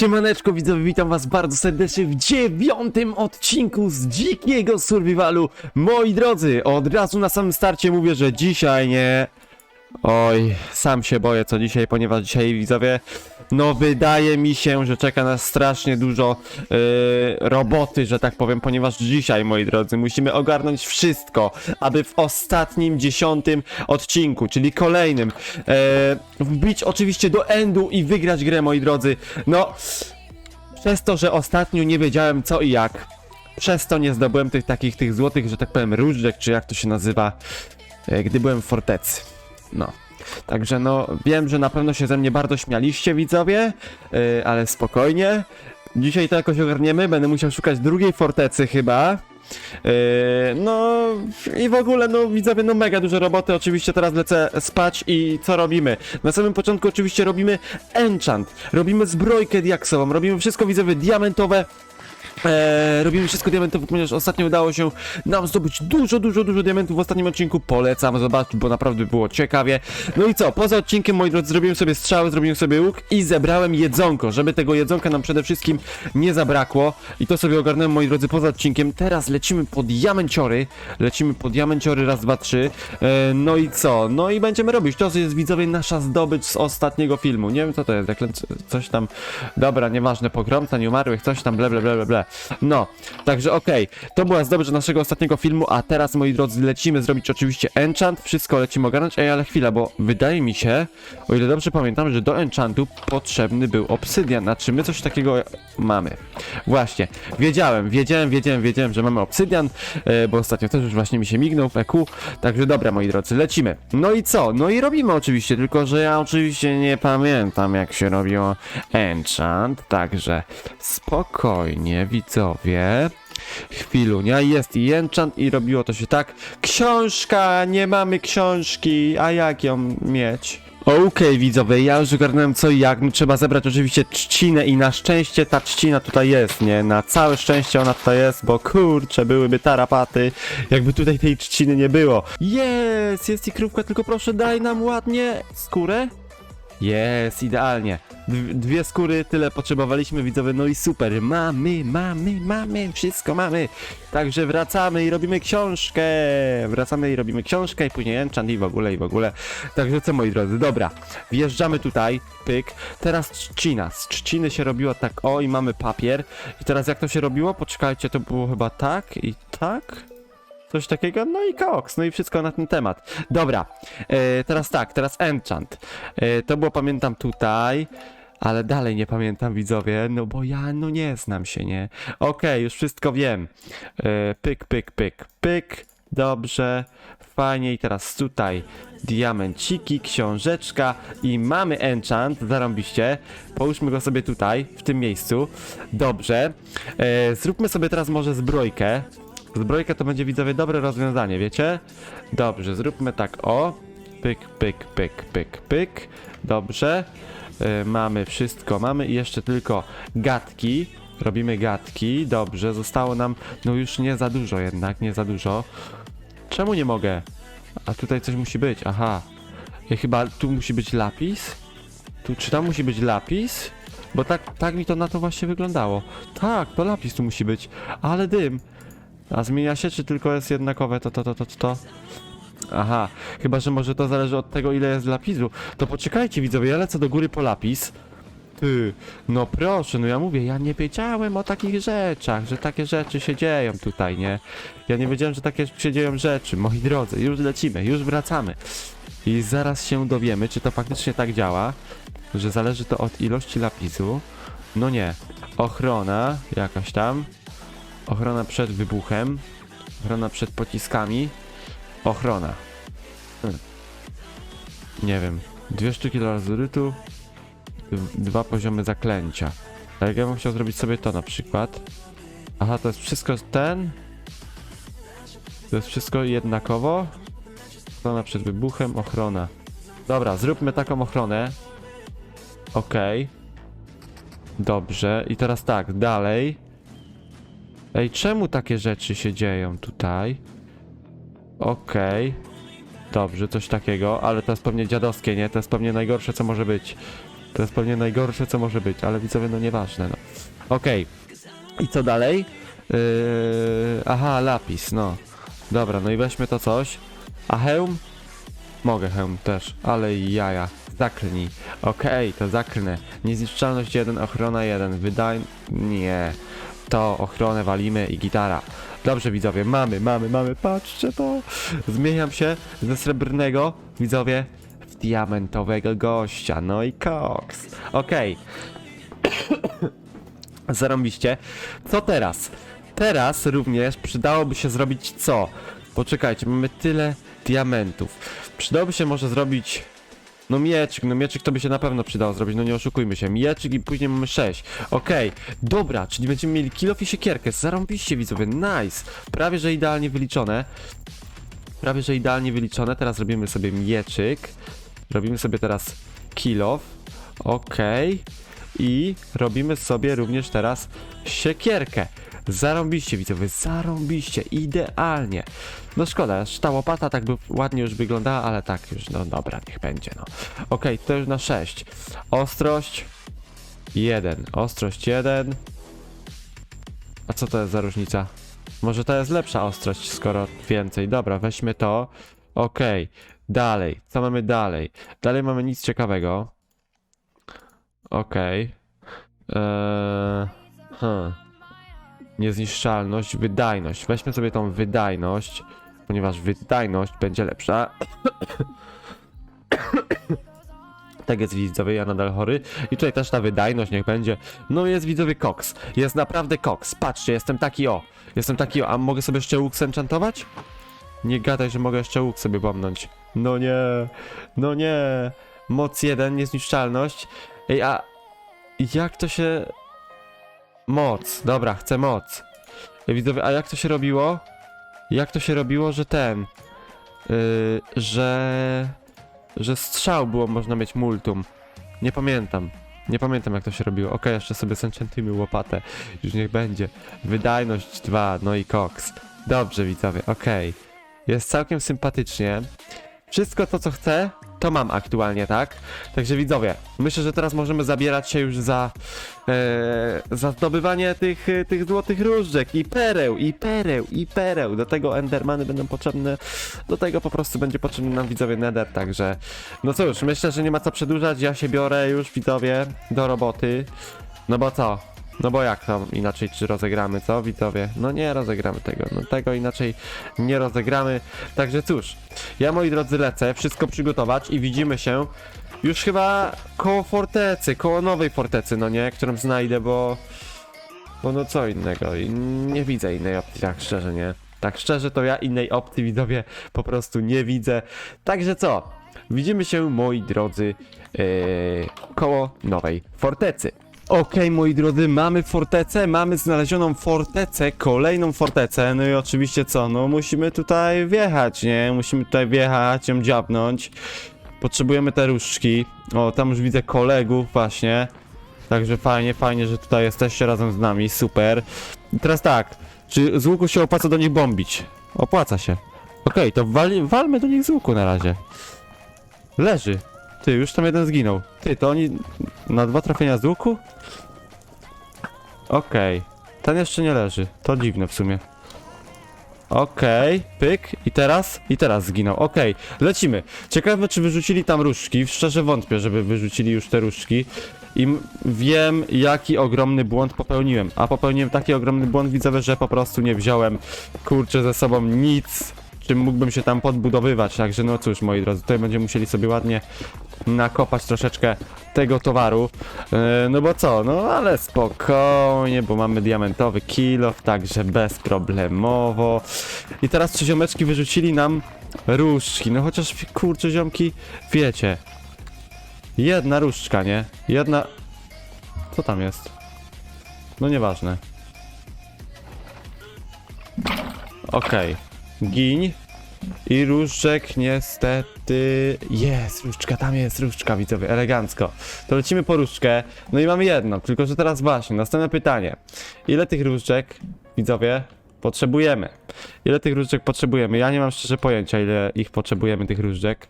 Siemaneczko widzowie, witam was bardzo serdecznie w dziewiątym odcinku z Dzikiego Survivalu. Moi drodzy, od razu na samym starcie mówię, że dzisiaj nie... Oj, sam się boję co dzisiaj, ponieważ dzisiaj widzowie, no wydaje mi się, że czeka nas strasznie dużo yy, roboty, że tak powiem, ponieważ dzisiaj, moi drodzy, musimy ogarnąć wszystko, aby w ostatnim, dziesiątym odcinku, czyli kolejnym, yy, wbić oczywiście do endu i wygrać grę, moi drodzy. No, przez to, że ostatnio nie wiedziałem co i jak, przez to nie zdobyłem tych takich, tych złotych, że tak powiem, różdżek, czy jak to się nazywa, e, gdy byłem w fortecy. No. Także no, wiem, że na pewno się ze mnie bardzo śmialiście, widzowie, yy, ale spokojnie. Dzisiaj to jakoś ogarniemy, będę musiał szukać drugiej fortecy chyba. Yy, no i w ogóle, no widzowie, no mega dużo roboty, oczywiście teraz lecę spać i co robimy? Na samym początku oczywiście robimy enchant, robimy zbrojkę diaksową, robimy wszystko widzowie diamentowe, Eee, robimy wszystko diamentowo, ponieważ ostatnio udało się nam zdobyć dużo, dużo, dużo diamentów w ostatnim odcinku. Polecam zobaczyć, bo naprawdę było ciekawie. No i co, poza odcinkiem, moi drodzy, zrobiłem sobie strzały, zrobiłem sobie łuk i zebrałem jedzonko, żeby tego jedzonka nam przede wszystkim nie zabrakło. I to sobie ogarnąłem, moi drodzy, poza odcinkiem. Teraz lecimy po diamenciory, lecimy po diamenciory, raz, dwa, trzy. Eee, no i co? No i będziemy robić. To jest, widzowie, nasza zdobycz z ostatniego filmu. Nie wiem, co to jest, jak coś tam... Dobra, nieważne, pogromca nieumarłych, coś tam, ble, ble, ble, ble. No, także okej, to była zdobycz naszego ostatniego filmu, a teraz, moi drodzy, lecimy zrobić oczywiście enchant, wszystko lecimy ogarnąć, ej, ale chwila, bo wydaje mi się, o ile dobrze pamiętam, że do enchantu potrzebny był obsydian, a czy my coś takiego mamy? Właśnie, wiedziałem, wiedziałem, wiedziałem, wiedziałem, że mamy obsydian, e, bo ostatnio też już właśnie mi się mignął w EQ, także dobra, moi drodzy, lecimy. No i co? No i robimy oczywiście, tylko że ja oczywiście nie pamiętam, jak się robiło enchant, także spokojnie, widzowie. Chwilunia, jest i enchant i robiło to się tak. Książka, nie mamy książki, a jak ją mieć? Okej, widzowie, ja już ogarnąłem co i jak. No, trzeba zebrać oczywiście trzcinę i na szczęście ta trzcina tutaj jest, nie? Na całe szczęście ona tutaj jest, bo kurczę, byłyby tarapaty, jakby tutaj tej trzciny nie było. Jest, jest i krówka, tylko proszę daj nam ładnie skórę. Jest, idealnie. Dw- dwie skóry, tyle potrzebowaliśmy, widzowie, no i super. Mamy, mamy, mamy, wszystko mamy. Także wracamy i robimy książkę. Wracamy i robimy książkę i później enchant i w ogóle, i w ogóle. Także co, moi drodzy, dobra. Wjeżdżamy tutaj, pyk. Teraz trzcina. Z trzciny się robiło tak, o i mamy papier. I teraz jak to się robiło? Poczekajcie, to było chyba tak i tak? Coś takiego, no i koks, no i wszystko na ten temat. Dobra, e, teraz tak, teraz enchant. E, to było, pamiętam, tutaj, ale dalej nie pamiętam, widzowie, no bo ja, no nie znam się, nie? Okej, już wszystko wiem. E, pyk, pyk, pyk, pyk, dobrze, fajnie i teraz tutaj diamenciki, książeczka i mamy enchant, zarąbiście. Połóżmy go sobie tutaj, w tym miejscu. Dobrze, e, zróbmy sobie teraz może zbrojkę. Zbrojka to będzie widzowie dobre rozwiązanie, wiecie? Dobrze, zróbmy tak, o. Pyk, pyk, pyk, pyk, pyk. Dobrze. Y, mamy wszystko, mamy i jeszcze tylko gadki. Robimy gadki, dobrze, zostało nam, no już nie za dużo jednak, nie za dużo. Czemu nie mogę? A tutaj coś musi być, aha. I chyba tu musi być lapis? Tu, czy tam musi być lapis? Bo tak, tak mi to na to właśnie wyglądało. Tak, to lapis tu musi być, ale dym. A zmienia się, czy tylko jest jednakowe to, to, to, to, to? Aha, chyba, że może to zależy od tego, ile jest lapisu. To poczekajcie, widzowie, ja lecę do góry po lapis. Ty, no proszę, no ja mówię, ja nie wiedziałem o takich rzeczach, że takie rzeczy się dzieją tutaj, nie? Ja nie wiedziałem, że takie się dzieją rzeczy, moi drodzy, już lecimy, już wracamy. I zaraz się dowiemy, czy to faktycznie tak działa, że zależy to od ilości lapisu. No nie, ochrona jakaś tam, Ochrona przed wybuchem. Ochrona przed pociskami. Ochrona. Hmm. Nie wiem. Dwie sztuki lazurytu. d- Dwa poziomy zaklęcia. A jak ja bym chciał zrobić sobie to na przykład. Aha, to jest wszystko ten. To jest wszystko jednakowo. Ochrona przed wybuchem, ochrona. Dobra, zróbmy taką ochronę. Okej. Dobrze. I teraz tak, dalej. Ej, czemu takie rzeczy się dzieją tutaj? Okej. Dobrze, coś takiego, ale to jest pewnie dziadowskie, nie? To jest pewnie najgorsze, co może być. To jest pewnie najgorsze, co może być, ale widzowie, no nieważne, no. Okej. I co dalej? Yy, aha, lapis, no. Dobra, no i weźmy to coś. A hełm? Mogę hełm też, ale jaja. Zaklnij. Okej, to zaklnę. Niezniszczalność 1, ochrona 1. Wydaj... Nie. To ochronę walimy i gitara. Dobrze widzowie, mamy, mamy, mamy, patrzcie to. Zmieniam się ze srebrnego, widzowie, w diamentowego gościa. No i koks. Okej. Zarąbiście. Co teraz? Teraz również przydałoby się zrobić co? Poczekajcie, mamy tyle diamentów. Przydałoby się może zrobić... No mieczyk, no mieczyk to by się na pewno przydało zrobić, no nie oszukujmy się. Mieczyk i później mamy 6. Okej, dobra, czyli będziemy mieli kilof i siekierkę. Zarąbiście widzowie, nice. Prawie, że idealnie wyliczone. Prawie, że idealnie wyliczone. Teraz robimy sobie mieczyk. Robimy sobie teraz kilof. Okej. I robimy sobie również teraz siekierkę. Zarąbiście widzowie, zarąbiście, idealnie. No szkoda, ta łopata tak by ładnie już wyglądała, ale tak już, no dobra, niech będzie, no. Okej, to już na 6. Ostrość 1, ostrość 1. A co to jest za różnica? Może to jest lepsza ostrość, skoro więcej. Dobra, weźmy to. Okej, dalej. Co mamy dalej? Dalej mamy nic ciekawego. Okej. Eee, hmm. Niezniszczalność, wydajność. Weźmy sobie tą wydajność, ponieważ wydajność będzie lepsza. tak jest widzowie, ja nadal chory. I tutaj też ta wydajność niech będzie. No jest widzowie koks. Jest naprawdę koks. Patrzcie, jestem taki o. Jestem taki o. A mogę sobie jeszcze łuk enchantować? Nie gadaj, że mogę jeszcze łuk sobie bomnąć. No nie. No nie. Moc 1, niezniszczalność. Ej, a jak to się... Moc, dobra, chcę moc. Ej, widzowie, a jak to się robiło? Jak to się robiło, że ten... Yy, że... Że strzał było można mieć multum. Nie pamiętam. Nie pamiętam jak to się robiło. Okej, jeszcze sobie senczentujmy łopatę. Już niech będzie. Wydajność 2, no i koks. Dobrze widzowie, okej. Jest całkiem sympatycznie. Wszystko to co chcę, to mam aktualnie, tak? Także widzowie, myślę, że teraz możemy zabierać się już za, e, za zdobywanie tych, e, tych złotych różdżek i pereł, i pereł, i pereł. Do tego endermany będą potrzebne, do tego po prostu będzie potrzebny nam widzowie nether, także no cóż, myślę, że nie ma co przedłużać, ja się biorę już widzowie do roboty. No bo co? No bo jak to inaczej czy rozegramy, co widzowie? No nie rozegramy tego, no tego inaczej nie rozegramy. Także cóż, ja moi drodzy lecę, wszystko przygotować i widzimy się już chyba koło fortecy, koło nowej fortecy, no nie, którą znajdę, bo... Bo no co innego, nie widzę innej opcji, tak szczerze, nie? Tak szczerze to ja innej opcji widzowie po prostu nie widzę. Także co? Widzimy się, moi drodzy, yy, koło nowej fortecy. Okej, moi drodzy, mamy fortecę, mamy znalezioną fortecę, kolejną fortecę, no i oczywiście co, no musimy tutaj wjechać, nie? Musimy tutaj wjechać, ją dziabnąć. Potrzebujemy te różdżki. O, tam już widzę kolegów właśnie. Także fajnie, fajnie, że tutaj jesteście razem z nami, super. I teraz tak, czy z łuku się opłaca do nich bombić? Opłaca się. Okej, to walmy do nich z łuku na razie. Leży. Ty, już tam jeden zginął. Ty, to oni na dwa trafienia z łuku? Okej. Ten jeszcze nie leży. To dziwne w sumie. Okej, pyk. I teraz? I teraz zginął. Okej, lecimy. Ciekawe, czy wyrzucili tam różdżki. Szczerze wątpię, żeby wyrzucili już te różdżki. I wiem, jaki ogromny błąd popełniłem. A popełniłem taki ogromny błąd, widzowie, że po prostu nie wziąłem, kurczę, ze sobą nic, czym mógłbym się tam podbudowywać. Także no cóż, moi drodzy, tutaj będziemy musieli sobie ładnie nakopać troszeczkę tego towaru. E, no bo co, no ale spokojnie, bo mamy diamentowy kilof, także bezproblemowo. I teraz trzy ziomeczki wyrzucili nam różdżki, no chociaż kurczę ziomki, wiecie. Jedna różdżka, nie? Jedna... Co tam jest? No nieważne. Okej. Giń. I różdżek niestety... Jest, różdżka, tam jest różdżka, widzowie, elegancko. To lecimy po różdżkę. No i mamy jedno, tylko że teraz właśnie, następne pytanie. Ile tych różdżek, widzowie, potrzebujemy? Ile tych różdżek potrzebujemy? Ja nie mam szczerze pojęcia, ile ich potrzebujemy, tych różdżek.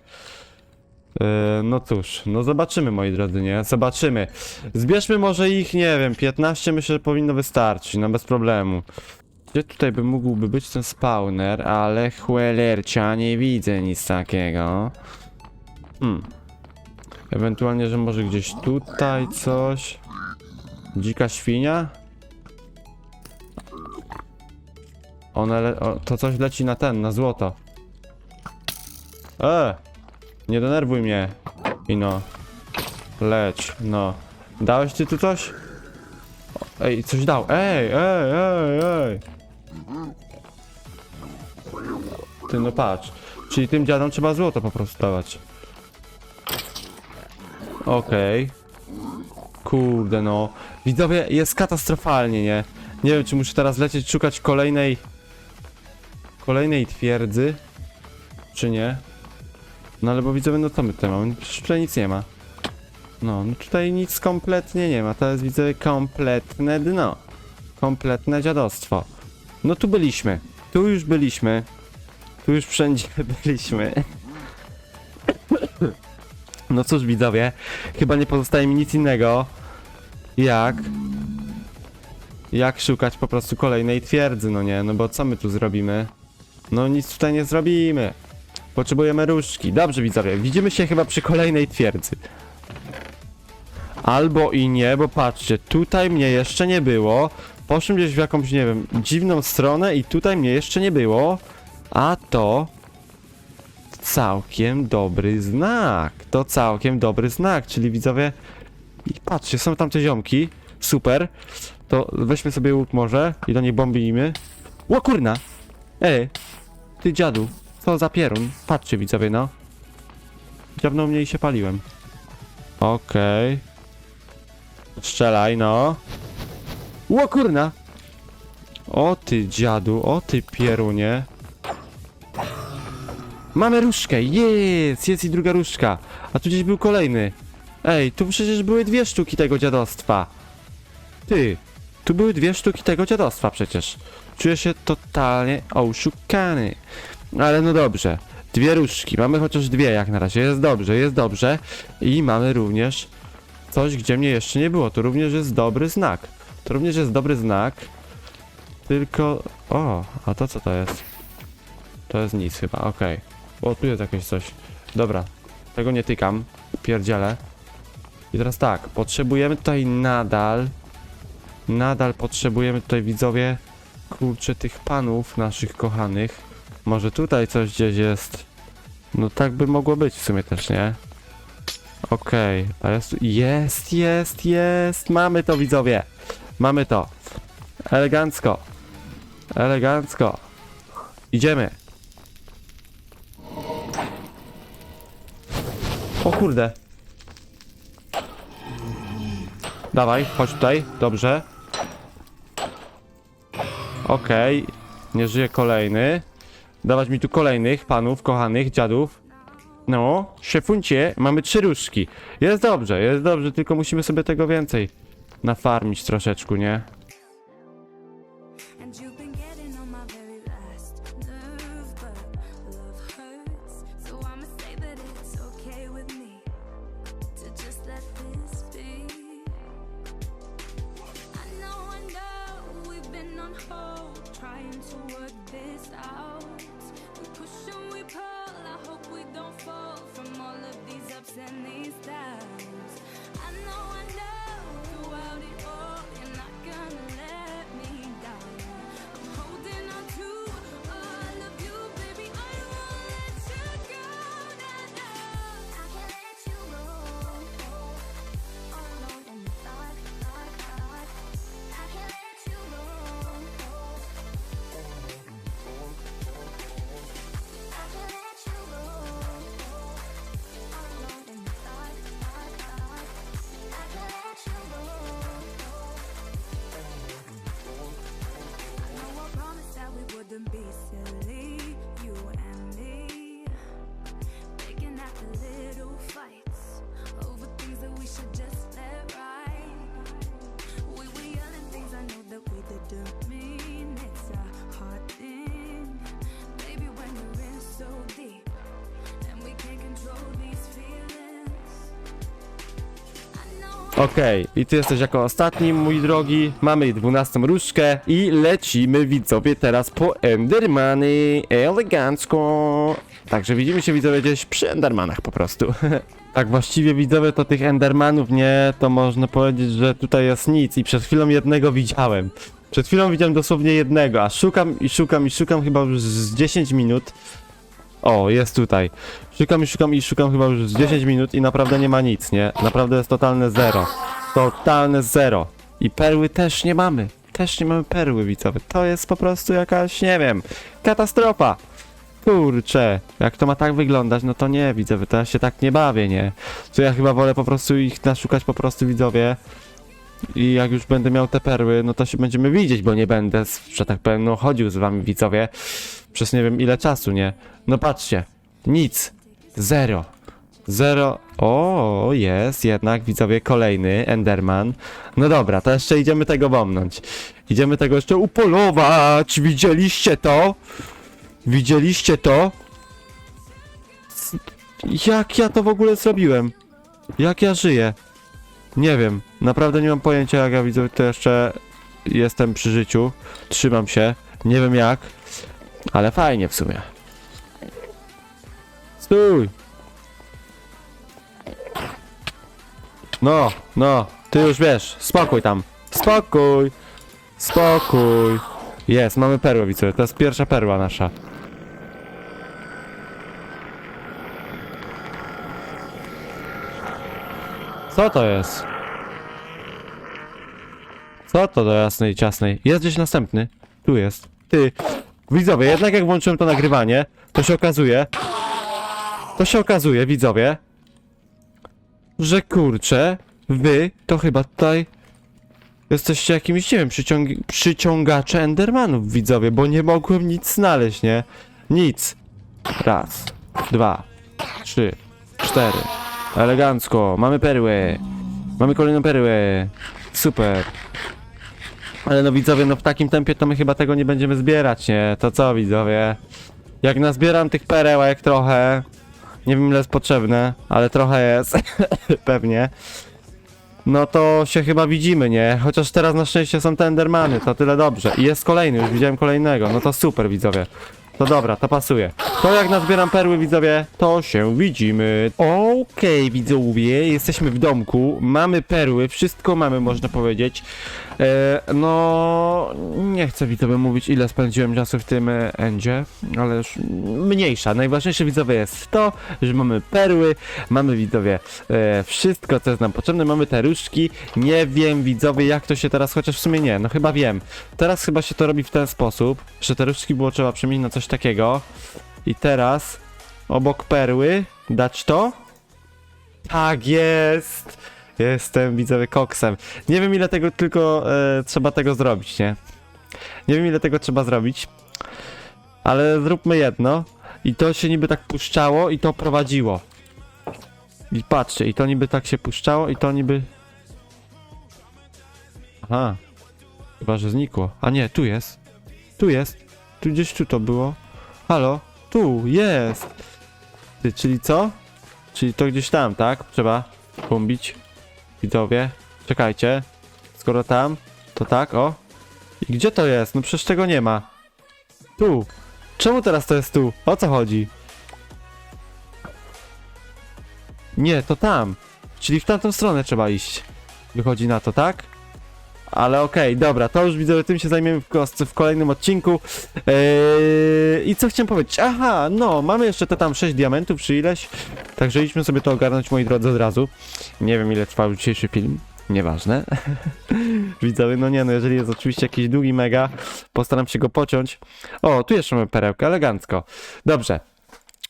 Yy, no cóż, no zobaczymy moi drodzy, nie? Zobaczymy. Zbierzmy może ich, nie wiem, 15 myślę, że powinno wystarczyć, no bez problemu. Gdzie tutaj by mógłby być ten spawner, ale chwelercia nie widzę nic takiego. Hmm. Ewentualnie, że może gdzieś tutaj coś. Dzika świnia? One le- o, to coś leci na ten, na złoto. E! Nie denerwuj mnie. I no. Leć, no. Dałeś ty tu coś? Ej, coś dał. Ej, ej, ej, ej. Ty no patrz. Czyli tym dziadom trzeba złoto po prostu dawać. Okej. Kurde no. Widzowie, jest katastrofalnie, nie? Nie wiem, czy muszę teraz lecieć szukać kolejnej... Kolejnej twierdzy. Czy nie? No ale bo widzowie, no co my tutaj mamy? Przecież tutaj nic nie ma. No, no tutaj nic kompletnie nie ma. Jest widzowie kompletne dno. Kompletne dziadostwo. No tu byliśmy. Tu już byliśmy. Tu już wszędzie byliśmy. No cóż widzowie, chyba nie pozostaje mi nic innego jak jak szukać po prostu kolejnej twierdzy, no nie, no bo co my tu zrobimy? No nic tutaj nie zrobimy. Potrzebujemy różdżki. Dobrze widzowie, widzimy się chyba przy kolejnej twierdzy. Albo i nie, bo patrzcie, tutaj mnie jeszcze nie było. Poszłem gdzieś w jakąś, nie wiem, dziwną stronę i tutaj mnie jeszcze nie było. A to całkiem dobry znak. To całkiem dobry znak, czyli widzowie... Patrzcie, są tam te ziomki. Super. To weźmy sobie łuk może i do niej bombijmy. Ło kurna! Ej, ty dziadu, co za pierun. Patrzcie widzowie, no. Dziabnął mnie i się paliłem. Okej. Strzelaj, no. Ło kurna! O ty dziadu, o ty pierunie. Mamy różdżkę, jest, jest i druga różdżka. A tu gdzieś był kolejny. Ej, tu przecież były dwie sztuki tego dziadostwa. Ty, tu były dwie sztuki tego dziadostwa przecież. Czuję się totalnie oszukany. Ale no dobrze, dwie różdżki, mamy chociaż dwie jak na razie, jest dobrze, jest dobrze. I mamy również coś, gdzie mnie jeszcze nie było, to również jest dobry znak. To również jest dobry znak. Tylko, o, a to co to jest? To jest nic chyba, okej. O, tu jest jakieś coś. Dobra, tego nie tykam. Pierdzielę. I teraz tak, potrzebujemy tutaj nadal... Nadal potrzebujemy tutaj, widzowie, kurczę, tych panów naszych kochanych. Może tutaj coś gdzieś jest. No tak by mogło być w sumie też, nie? Okej, a jest. Jest, jest, jest! Mamy to, widzowie! Mamy to. Elegancko. Elegancko. Idziemy. O kurde. Dawaj, chodź tutaj, dobrze. Okej, nie żyje kolejny. Dawać mi tu kolejnych panów, kochanych, dziadów. No, szefuncie, mamy trzy różki. Jest dobrze, jest dobrze, tylko musimy sobie tego więcej nafarmić troszeczkę, nie? Okej, i ty jesteś jako ostatni, mój drogi. Mamy 12 różdżkę i lecimy widzowie teraz po Endermany. Elegancko. Także widzimy się widzowie gdzieś przy Endermanach po prostu. tak właściwie widzowie to tych Endermanów nie, to można powiedzieć, że tutaj jest nic i przed chwilą jednego widziałem. Przed chwilą widziałem dosłownie jednego, a szukam i szukam i szukam chyba już z 10 minut. O, jest tutaj. Szukam i szukam i szukam chyba już z 10 minut i naprawdę nie ma nic, nie? Naprawdę jest totalne zero. Totalne zero. I perły też nie mamy. Też nie mamy perły widzowie. To jest po prostu jakaś, nie wiem, katastrofa. Kurczę, jak to ma tak wyglądać, no to nie widzowie, to ja się tak nie bawię, nie? To ja chyba wolę po prostu ich naszukać po prostu widzowie. I jak już będę miał te perły, no to się będziemy widzieć, bo nie będę, że tak powiem, no chodził z wami widzowie przez nie wiem ile czasu, nie? No patrzcie, nic, zero, zero, o jest jednak widzowie kolejny Enderman. No dobra, to jeszcze idziemy tego bomnąć. Idziemy tego jeszcze upolować, widzieliście to? Widzieliście to? Jak ja to w ogóle zrobiłem? Jak ja żyję? Nie wiem, naprawdę nie mam pojęcia jak ja widzę, to jeszcze jestem przy życiu, trzymam się, nie wiem jak, ale fajnie w sumie. Stój! No, no, ty już wiesz, spokój tam, spokój, spokój. Jest, mamy perłę widzowie, to jest pierwsza perła nasza. Co to jest? Co to do jasnej ciasnej? Jest gdzieś następny. Tu jest. Ty. Widzowie, jednak jak włączyłem to nagrywanie, to się okazuje. To się okazuje, widzowie. Że kurczę, wy to chyba tutaj jesteście jakimiś, nie wiem, przyciąg przyciągacze Endermanów, widzowie, bo nie mogłem nic znaleźć, nie? Nic. Raz, dwa, trzy, cztery. Elegancko, mamy perłę. Mamy kolejną perłę. Super. Ale no widzowie, no w takim tempie to my chyba tego nie będziemy zbierać, nie? To co widzowie? Jak nazbieram tych pereł, a jak trochę, nie wiem ile jest potrzebne, ale trochę jest, pewnie. No to się chyba widzimy, nie? Chociaż teraz na szczęście są te Endermany, to tyle dobrze. I jest kolejny, już widziałem kolejnego, no to super widzowie. To dobra, to pasuje. To jak nazbieram perły, widzowie, to się widzimy. Okej, widzowie, jesteśmy w domku, mamy perły, wszystko mamy, można powiedzieć. E, no, nie chcę widzowie mówić, ile spędziłem czasu w tym e, endzie, ale już mniejsza. Najważniejsze widzowie jest to, że mamy perły, mamy widzowie e, wszystko, co jest nam potrzebne, mamy te różdżki. Nie wiem, widzowie, jak to się teraz, chociaż w sumie nie, no chyba wiem. Teraz chyba się to robi w ten sposób, że te różdżki było trzeba przemienić na coś takiego. I teraz obok perły dać to. Tak jest! Jestem widzowie koksem. Nie wiem ile tego tylko e, trzeba tego zrobić, nie? Nie wiem ile tego trzeba zrobić. Ale zróbmy jedno. I to się niby tak puszczało i to prowadziło. I patrzcie, i to niby tak się puszczało i to niby... Aha. Chyba, że znikło. A nie, tu jest. Tu jest. Tu gdzieś tu to było. Halo? Tu, jest. Ty, czyli co? Czyli to gdzieś tam, tak? Trzeba bombić. Widzowie. Czekajcie. Skoro tam, to tak, o. I gdzie to jest? No przecież tego nie ma. Tu. Czemu teraz to jest tu? O co chodzi? Nie, to tam. Czyli w tamtą stronę trzeba iść. Wychodzi na to, tak? Ale okej, dobra, to już widzę, tym się zajmiemy w, w kolejnym odcinku. Eee, I co chciałem powiedzieć? Aha, no, mamy jeszcze te tam 6 diamentów czy ileś. Także idźmy sobie to ogarnąć, moi drodzy, od razu. Nie wiem, ile trwał dzisiejszy film. Nieważne. Widzowie, no nie no, jeżeli jest oczywiście jakiś długi mega, postaram się go pociąć. O, tu jeszcze mamy perełkę, elegancko. Dobrze.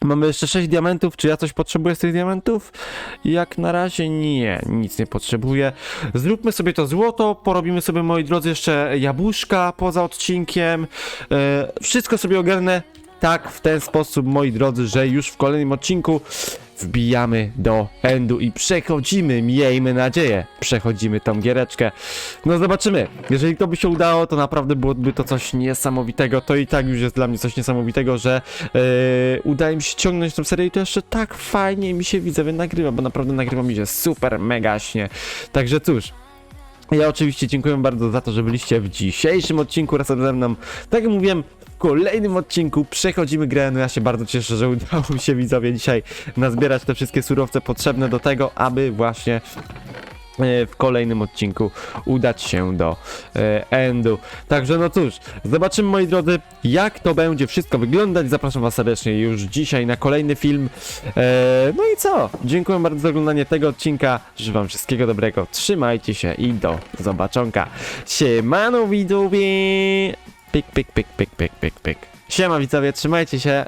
Mamy jeszcze 6 diamentów. Czy ja coś potrzebuję z tych diamentów? Jak na razie nie, nic nie potrzebuję. Zróbmy sobie to złoto, porobimy sobie, moi drodzy, jeszcze jabłuszka poza odcinkiem. E, wszystko sobie ogarnę tak w ten sposób, moi drodzy, że już w kolejnym odcinku wbijamy do endu i przechodzimy, miejmy nadzieję, przechodzimy tą giereczkę. No zobaczymy, jeżeli to by się udało, to naprawdę byłoby to coś niesamowitego, to i tak już jest dla mnie coś niesamowitego, że yy, udaje mi się ciągnąć tą serię i to jeszcze tak fajnie mi się widzowie nagrywa, bo naprawdę nagrywa mi się super, mega śnie. Także cóż, ja oczywiście dziękuję bardzo za to, że byliście w dzisiejszym odcinku razem ze mną. Tak jak mówiłem, kolejnym odcinku przechodzimy grę. No ja się bardzo cieszę, że udało mi się widzowie dzisiaj nazbierać te wszystkie surowce potrzebne do tego, aby właśnie e, w kolejnym odcinku udać się do e, endu. Także no cóż, zobaczymy moi drodzy, jak to będzie wszystko wyglądać. Zapraszam was serdecznie już dzisiaj na kolejny film. E, no i co? Dziękuję bardzo za oglądanie tego odcinka. Życzę wam wszystkiego dobrego. Trzymajcie się i do zobaczonka. Siemano widzowie! Pik, pik, pik, pik, pik, pik, pik. Siema widzowie, trzymajcie się.